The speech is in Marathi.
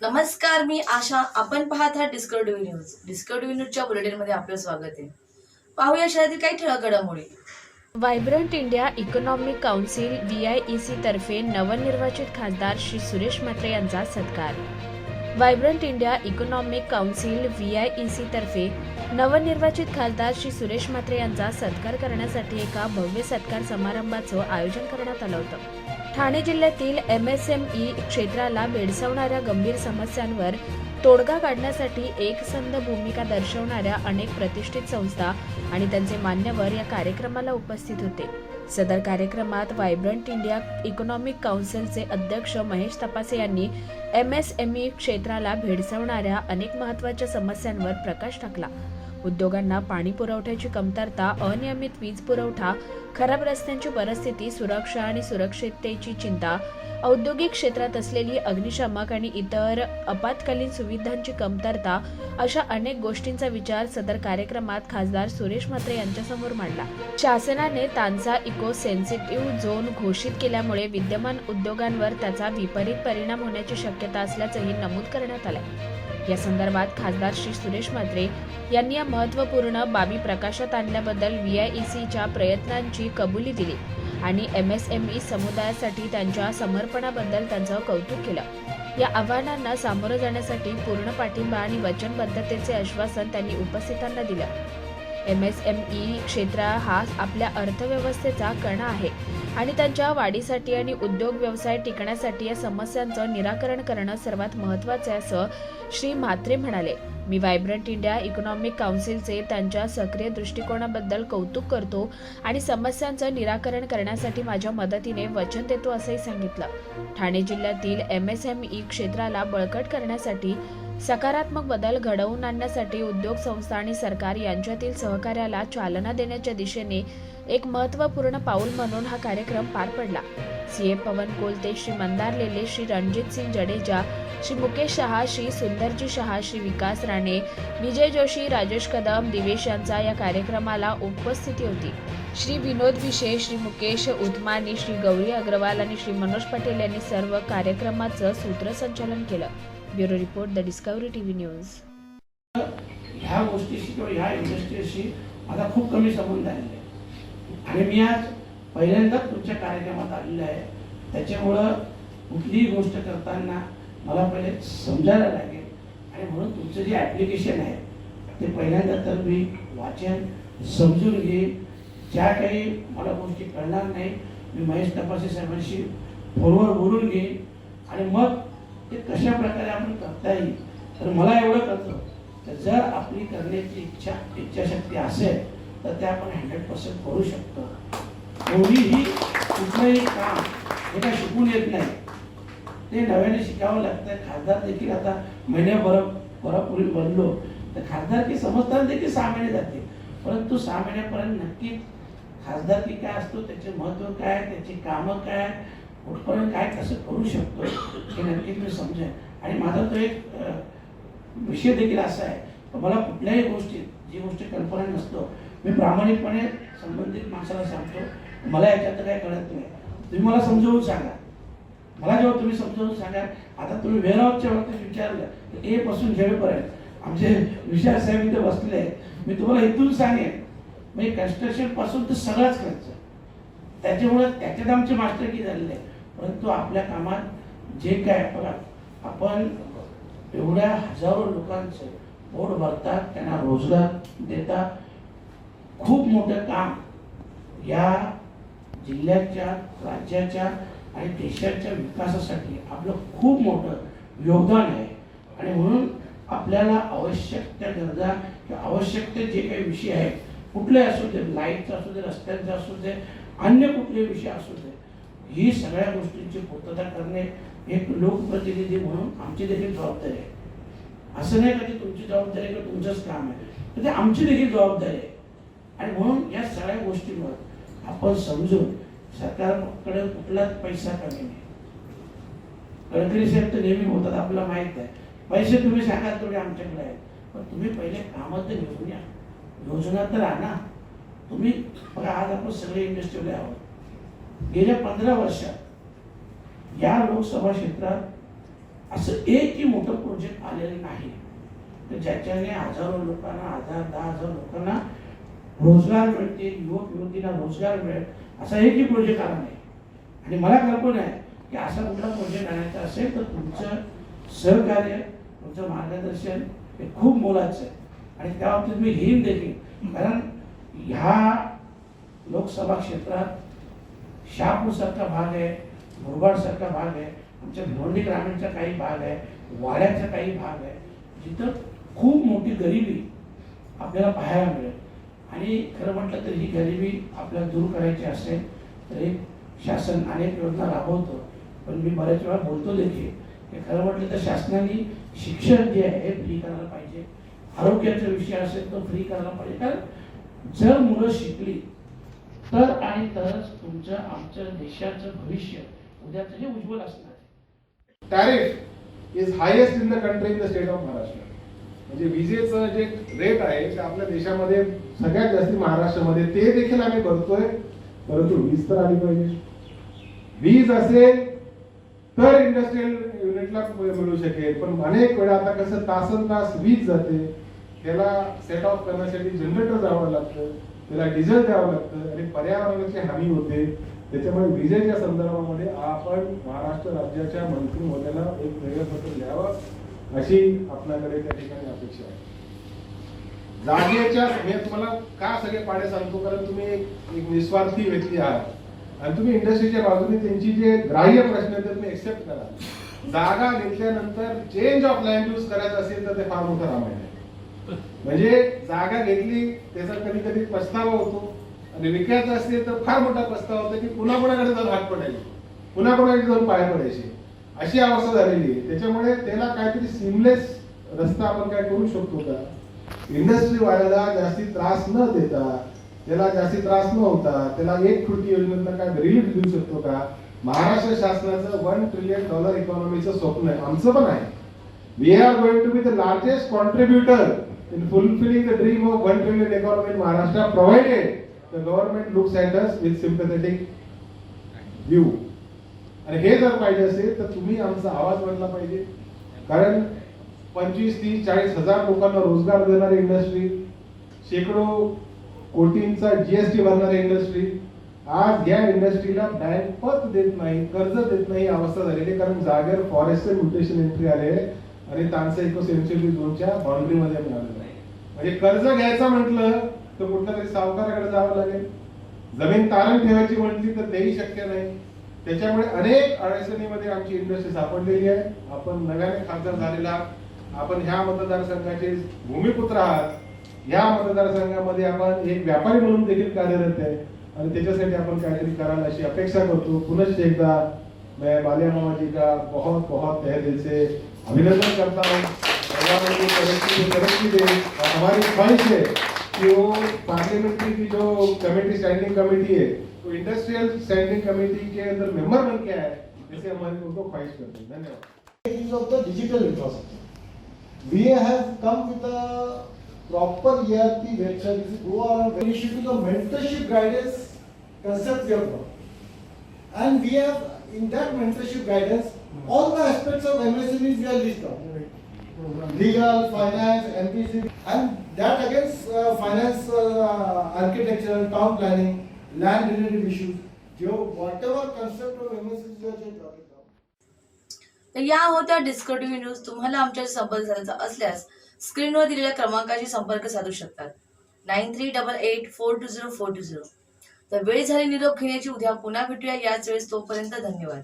नमस्कार मी आशा. आपण पाहत आहात डिस्कवरी न्यूज डिस्कवरी न्यूजच्या बुलेटिनमध्ये आपलं स्वागत आहे. पाहूया शहरातील काही ठळक घडामोडी vibrant India economic council V I E C तर्फे नवनिर्वाचित खासदार श्री सुरेश म्हात्रे यांचा सत्कार. Vibrant India economic council V I E C तर्फे नवनिर्वाचित खासदार श्री सुरेश म्हात्रे यांचा सत्कार करण्यासाठी एका भव्य सत्कार समारंभाचं आयोजन करण्यात आलं होतं. ठाणे जिल्ह्यातील एम एस एम ई क्षेत्राला भेडसावणाऱ्या गंभीर समस्यांवर तोडगा काढण्यासाठी एकसंध भूमिका दर्शवणाऱ्या अनेक प्रतिष्ठित संस्था आणि त्यांचे मान्यवर या कार्यक्रमाला उपस्थित होते. सदर कार्यक्रमात व्हायब्रंट इंडिया इकॉनॉमिक काउन्सिलचे अध्यक्ष महेश तपासे यांनी एम एस एम ई क्षेत्राला भेडसावणाऱ्या अनेक महत्त्वाच्या समस्यांवर प्रकाश टाकला. उद्योगांना पाणी पुरवठ्याची कमतरता अनियमित वीज पुरवठा खराब रस्त्यांची परिस्थिती सुरक्षा आणि सुरक्षिततेची चिंता औद्योगिक क्षेत्रात असलेली अग्निशामक आणि इतर आपत्कालीन सुविधांची कमतरता अशा अनेक गोष्टींचा विचार सदर कार्यक्रमात खासदार सुरेश म्हात्रे यांच्यासमोर मांडला. शासनाने तांचा इको सेन्सिटिव्ह झोन घोषित केल्यामुळे विद्यमान उद्योगांवर त्याचा विपरीत परिणाम होण्याची शक्यता असल्याचंही नमूद करण्यात आलं या संदर्भात खासदार श्री सुरेश म्हात्रे यांनी या महत्त्वपूर्ण बाबी प्रकाशात आणल्याबद्दल व्ही आय ई सीच्या प्रयत्नांची कबुली दिली आणि एम एस एम ई समुदायासाठी त्यांच्या समर्पणाबद्दल त्यांचं कौतुक केलं. या आव्हानांना सामोरं जाण्यासाठी पूर्ण पाठिंबा आणि वचनबद्धतेचे आश्वासन त्यांनी उपस्थितांना दिलं. एम एस एम ई क्षेत्र हा आपल्या अर्थव्यवस्थेचा कणा आहे. आणि त्यांच्या वाढीसाठी आणि उद्योग व्यवसाय टिकण्यासाठी या समस्यांचं निराकरण करणं सर्वात महत्त्वाचं आहे असं श्री म्हात्रे म्हणाले. मी व्हायब्रंट इंडिया इकॉनॉमिक काउन्सिलचे त्यांच्या सक्रिय दृष्टिकोनाबद्दल कौतुक करतो आणि समस्यांचं निराकरण करण्यासाठी माझ्या मदतीने वचन देतो असंही सांगितलं. ठाणे जिल्ह्यातील एम एस एम ई क्षेत्राला बळकट करण्यासाठी सकारात्मक बदल घडवून आणण्यासाठी उद्योग संस्था आणि सरकार यांच्यातील सहकार्याला चालना देण्याच्या दिशेने एक महत्त्वपूर्ण पाऊल म्हणून हा कार्यक्रम पार पडला. सी ए पवन कोलते श्री मंदार लेले श्री रणजित सिंग जडेजा श्री मुकेश शहा श्री सुंदरजी शहा श्री विकास राणे विजय जोशी राजेश कदम दिवेश यांचा या कार्यक्रमाला उपस्थिती होती. श्री विनोद विशे श्री मुकेश उदमानी श्री गौरी अग्रवाल आणि श्री मनोज पटेल यांनी सर्व कार्यक्रमाचं सूत्रसंचालन केलं. Bureau report the discovery T V news. ह्या गोष्टीशी किंवा ह्या इंडस्ट्रीशी माझा खूप कमी संबंध आहे आणि मी आज पहिल्यांदाच तुमच्या कार्यक्रमात आलेलो आहे. त्याच्यामुळं कुठलीही गोष्ट करताना मला पहिले समजायला लागेल. आणि म्हणून तुमचं जे ॲप्लिकेशन आहे ते पहिल्यांदा तर मी वाचन समजून घेईन. ज्या काही मला गोष्टी कळणार नाही मी महेश तपासे साहेबांशी फोनवर बोलून घेईन. आणि मग ते कशा प्रकारे आपण करता येईल? तर मला एवढं कळतं तर जर आपली करण्याची इच्छा इच्छाशक्ती असेल तर ते आपण हंड्रेड पर्सेंट करू शकतो. कोणीही कुठलंही काम हे काय शिकून येत नाही. ते नव्याने शिकावं लागतं. खासदार देखील आता महिन्याभर भरापूर्वी बनलो. तर खासदार की समजताना देखील सहा महिने जाते. परंतु सहा महिन्यापर्यंत नक्कीच खासदारकी काय असतो त्याचे महत्त्व काय त्याची कामं काय कुठपर्यंत काय कसं करू शकतो हे नक्कीच मी समजेन आणि माझा तो एक विषय देखील असा आहे. की मला कुठल्याही गोष्टीत जी गोष्ट कल्पना नसतो मी प्रामाणिकपणे संबंधित माणसाला सांगतो मला याच्यात काय कळत नाही. तुम्ही मला समजावून सांगा. मला जेव्हा तुम्ही समजावून सांगा आता तुम्ही वेअरहाऊसच्या बाबतीत विचारलं ए पासून झेडपर्यंत आमचे विशाल साहेब इथे बसले आहेत. मी तुम्हाला इथून सांगेन. म्हणजे कन्स्ट्रक्शनपासून तर सगळाच खर्च. त्याच्यामुळे त्याच्यात आमची मास्टरकी झालेली आहे परंतु आपल्या कामात जे काय बघा आपण एवढ्या हजारो लोकांचं पोट भरतात त्यांना रोजगार देतात. खूप मोठं काम या जिल्ह्याच्या राज्याच्या आणि देशाच्या विकासासाठी आपलं खूप मोठं योगदान आहे. आणि म्हणून आपल्याला आवश्यक त्या गरजा किंवा आवश्यक ते जे काही विषय आहेत कुठले असू दे लाईटचा असू दे रस्त्यांचा असू दे अन्य कुठले विषय असू दे ही सगळ्या गोष्टींची पूर्तता करणे एक लोकप्रतिनिधी म्हणून आमची देखील जबाबदारी आहे. असं नाही का ते तुमची जबाबदारी किंवा तुमचंच काम आहे? तर ते आमची देखील जबाबदारी आहे. आणि म्हणून या सगळ्या गोष्टींवर आपण समजून सरकारकडे कुठलाच पैसा कमी नाही. गडकरी साहेब तर नेहमी होतात आपल्याला माहीत आहे. पैसे तुम्ही सांगा तेवढे आमच्याकडे आहेत. पण तुम्ही पहिले कामं तर घेऊन या. योजना तर आणा. तुम्ही बघा आज आपण सगळे इंडस्ट्रीमध्ये आहोत. गेल्या पंधरा वर्षात या लोकसभा क्षेत्रात असं एकही मोठं प्रोजेक्ट आलेलं नाही. तर ज्याच्याने हजारो लोकांना हजार दहा हजार लोकांना रोजगार मिळतील युवक युवतींना रोजगार मिळेल असा एकही प्रोजेक्ट आला नाही. आणि मला कल्पना आहे की असा कुठला प्रोजेक्ट आणायचा असेल तर तुमचं सहकार्य तुमचं मार्गदर्शन हे खूप मोलाचं आहे. आणि त्या बाबतीत मी हिम देखील. कारण ह्या लोकसभा क्षेत्रात शहापूरसारखा भाग आहे मुरबाडसारखा भाग आहे आमच्या भिवंडी ग्रामीणचा काही भाग आहे वाड्याचा काही भाग आहे. जिथं खूप मोठी गरिबी आपल्याला पाहायला मिळेल. आणि खरं म्हटलं तर ही गरिबी आपल्याला दूर करायची असेल तर हे शासन अनेक योजना राबवतो. पण मी बऱ्याच वेळा बोलतो देखील की खरं म्हटलं तर शासनाने शिक्षण जे आहे हे फ्री करायला पाहिजे. आरोग्याचा विषय असेल तो फ्री करायला पाहिजे. कारण जर मुलं शिकली तर आणि तरच तुमचं आमच्या देशाचं भविष्य उद्याचं हे उज्ज्वल असणार आहे. Tariff is highest in the country in the state of Maharashtra म्हणजे विजेचं जे रेट आहे ते आपल्या देशामध्ये सगळ्यात जास्त महाराष्ट्रामध्ये ते देखील आम्ही भरतोय. परंतु वीज तर आली पाहिजे. वीज असेल तर इंडस्ट्रियल युनिटला मिळू शकेल. पण अनेक वेळा आता कसं तासन तास वीज जाते. त्याला सेट ऑफ करण्यासाठी जनरेटर जावं लागतं. त्याला डिझेल द्यावं लागतं आणि पर्यावरणाची हानी होते. त्याच्यामुळे विजेच्या संदर्भामध्ये आपण महाराष्ट्र राज्याच्या मंत्री एक निर्णयपत्र द्यावं अशी आपल्याकडे त्या ठिकाणी अपेक्षा आहे. जागेच्या मी तुम्हाला का सगळे पाडे सांगतो? कारण तुम्ही एक एक निस्वार्थी व्यक्ती आहात. आणि तुम्ही इंडस्ट्रीच्या बाजूने त्यांची जे ग्राह्य प्रश्न आहेत ते तुम्ही एक्सेप्ट करा जागा घेतल्यानंतर चेंज ऑफ लँड यूज करायचं असेल तर ते फार मोठं रामायण आहे. म्हणजे जागा घेतली त्याचा कधी कधी पस्तावा होतो. आणि विकायचं असेल तर फार मोठा पस्तावा होतो की पुन्हा कोणाकडे जाऊन हात पडायचे? पुन्हा कोणाकडे जाऊन पाय पडायचे? अशी अवस्था झालेली आहे. त्याच्यामुळे त्याला काहीतरी सिमलेस रस्ता आपण काय करू शकतो का? इंडस्ट्री वाल्याला जास्ती त्रास न देता त्याला जास्ती त्रास न होता त्याला एक कृती योजनेतनं काय रिलीफ देऊ शकतो का? महाराष्ट्र शासनाचं वन ट्रिलियन डॉलर इकॉनॉमीचं स्वप्न आहे. आमचं पण आहे. We are going to be the largest contributor in fulfilling the dream of one trillion economy in Maharashtra, provided the government looks at us with sympathetic view. आणि हे जर पाहिजे असेल तर तुम्ही आमचा आवाज बनला पाहिजे. कारण पंचवीस तीस चाळीस हजार लोकांना रोजगार देणारी इंडस्ट्री शेकडो कोटींचा जीएसटी भरणारी इंडस्ट्री आज या इंडस्ट्रीला बँक पत देत नाही कर्ज देत नाही अवस्था झालेली आहे. कारण जागेवर फॉरेस्टचे म्युटेशन एंट्री आले आहे. आणि तानसे इको सेंचुरी दोनच्या बाउंड्री मध्ये आम्ही आहे. म्हणजे कर्ज घ्यायचं म्हटलं तर कुठल्या तरी सावकाराकडे जावं लागेल. जमीन तारण ठेवायची म्हटली तर तेही शक्य नाही. त्याच्यामुळे अनेक अडचणीमध्ये आमची इंडस्ट्री सापडलेली आहे. आपण नव्याने खासदार झालेला आपण ह्या मतदारसंघाचे भूमिपुत्र आहात. ह्या मतदारसंघामध्ये आपण एक व्यापारी म्हणून देखील कार्यरत आहे. आणि त्याच्यासाठी आपण काहीतरी कराल अशी अपेक्षा करतो. पुनश्च एकदा मैं बालिया मामा जी का बहुत बहुत तहे दिल से अभिनंदन करता हूँ तरक्की दे और हमारी ख्वाहिश है कि वो पार्लियामेंट्री की जो कमेटी स्टैंडिंग कमेटी है वो इंडस्ट्रियल स्टैंडिंग कमेटी के अंदर मेंबर बन के आए जैसे हमारी उनको ख्वाहिश करते हैं धन्यवाद digital infrastructure. We have come with a proper ERP website. If you go on, we issue to the mentorship guidance concept we have got. And we have, in that all the aspects of MSMEs we are listed down. Legal, finance, MPC, and that against uh, finance, uh, architecture, town planning, land related issues. जो whatever concept of MSMEs we are talking तर या होत्या डिस्को न्यूज तुम्हाला आमच्याशी संपर्क साधायचा असल्यास स्क्रीनवर दिलेल्या क्रमांकाशी संपर्क साधू शकतात nine three double eight four two zero four two zero तर वेळ झाली निरोप घेण्याची उद्या पुन्हा भेटूया याच वेळेस तोपर्यंत धन्यवाद